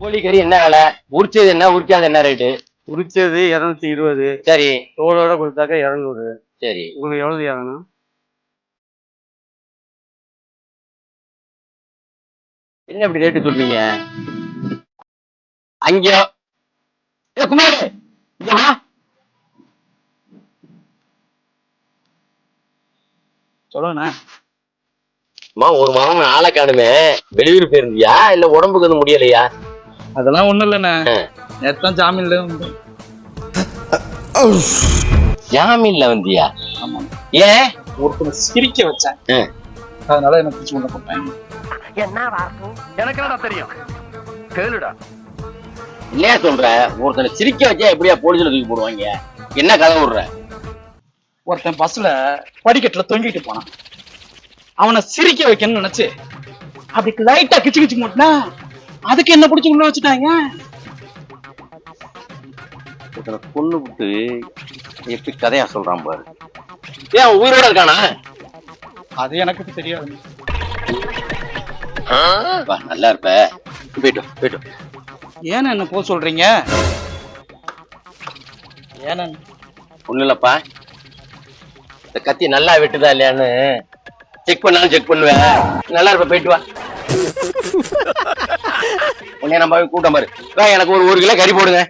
கோழி கறி என்ன விலை? உரிச்சது என்ன? உரிக்காத என்ன ரேட்டு உரிச்சது இரநூத்தி இருபது. சரி. தோலோட கொடுத்தாக்க இரநூறு. சரி. உங்களுக்கு எவ்வளவு ஆகணும் என்ன இப்படி ரேட்டு சொல்றீங்க? அங்க குமார். சொல்லுங்கண்ணா. அம்மா ஒரு மாதம் ஆளை காணுமே. வெளியூர் போயிருந்தியா? இல்ல உடம்புக்கு வந்து முடியலையா? அதெல்லாம் ஒண்ணும் இல்லைண்ணே. நேற்று ஜாமீன்ல வந்து. ஜாமீன்ல வந்தியா? ஆமா. ஏன்? ஒருத்தனை சிரிக்க வச்சேன். அதனால என்ன பிடிச்சி கொண்டு போட்டாங்க. எனக்கு என்னடா தெரியும்? கேளுடா. இல்லையா சொல்ற? ஒருத்தனை சிரிக்க வச்சா எப்படியா போலீஸ்ல தூக்கி போடுவாங்க? என்ன கதை விடுற? ஒருத்தன் பஸ்ல படிக்கட்டுல தொங்கிட்டு போனான். அவனை சிரிக்க வைக்கணும்னு நினைச்சு அப்படி லைட்டா கிச்சு கிச்சு மாட்டினா அதுக்கு என்ன பிடிச்சி உள்ள வச்சுட்டாங்க? ஒருத்தனை கொண்டு விட்டு எப்படி கதையா சொல்றான் பாரு. ஏன் அவன் உயிரோட இருக்கானா? அது எனக்கு தெரியாது. வா, நல்லா இருப்ப. போயிட்டு வா, போயிட்டு வா. ஏன் என்ன போக சொல்றீங்க? ஏன்னா ஒண்ணும் இல்லப்பா. இந்த கத்தி நல்லா வெட்டுதா இல்லையான்னு செக் பண்ணாலும் செக் பண்ணுவேன் நல்லா இருப்ப போயிட்டு வா. உன்னைய நம்ம கூட்டம் பாரு. எனக்கு ஒரு ஒரு கிலோ கறி போடுங்க.